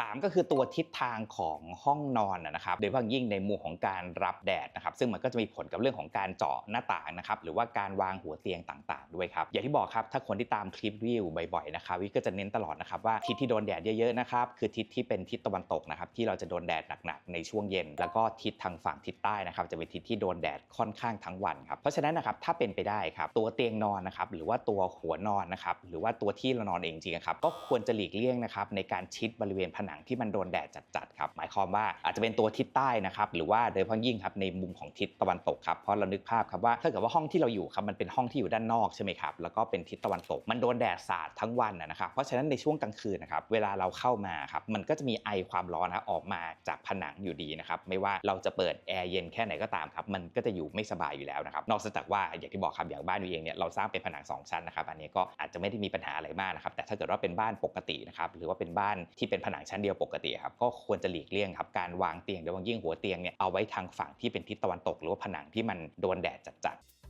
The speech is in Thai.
3 ก็คือตัวทิศทางของห้องนอนนะครับโดยเฉพาะยิ่งในมุมของการรับแดดนะครับซึ่งมันก็จะมีผลกับเรื่องของการเจาะหน้าต่างนะครับหรือว่าการวางหัวเตียงต่างๆ ด้วยครับอย่างที่บอกครับถ้าคนที่ตามคลิปวิวบ่อยๆนะครับวิก็จะเน้นตลอดนะครับว่าทิศที่โดนแดดเยอะๆนะครับคือทิศที่เป็นทิศตะวันตกนะครับที่เราจะโดนแดดหนักๆในช่วงเย็น แล้วก็ทิศทางฝั่งทิศใต้นะครับจะเป็นทิศที่โดนแดดค่อนข้างทั้งวันครับเพราะฉะนั้นนะครับถ้าเป็นไปได้ครับตัวเตียงนอนนะครับหรือว่าตัวหัวนอนนะครับหรือว่าตัวที่เรานอนเองจริงครับก็ควรจะหลีกเลี่ยงนะครับในการชิดบริเวณผนังที่มันโดนแดดจัดๆครับหมายความว่าอาจจะเป็นตัวทิศใต้นะครับหรือว่าโดยเฉพาะยิ่งครับในมุมของทิศตะวันตกครับเพราะเรานึกภาพครับว่าถ้าเกิดว่าห้องที่เราอยู่ครับมันเป็นห้องที่อยู่ด้านนอกใช่ไหมครับแล้วก็เป็นทิศตะวันตก มันโดนแดดสาดทั้งวันนะครับเพราะฉะนั้นในช่วงกลางคืนนะครับเวลาเราเข้ามาครับมันก็จะมีไอความร้อนนะออกมาจากผนังอยู่ดีนะครับไม่ว่าเราจะเปิดแอร์เย็นแค่ไหนก็ตามครับมันก็จะอยู่ไม่สบายอยู่แล้วนะครับนอกจากว่าอย่างที่บอกครับอย่างบ้านวิวเองเนี่ยเราสร้างเป็นผนังสองชั้นนะครับอันนี้ก็อาจจะไม่ได้มีปัญหาอะไรมากนะครับแต่ถ้าเกิดว่าเป็นบ้านปกตินะครับหรือว่าเป็นบ้านที่เป็นผนังชั้นเดียวปกติครับก็ควรจะหลีกเลี่ยงครับการวางเตียงโดยเฉพาะยิ่งหัวเตียงเนี่ยเอาไว้ทางฝั่งที่เป็นทิศตะวันตก หรือว่าผนังที่มันโดนแดดจัดๆ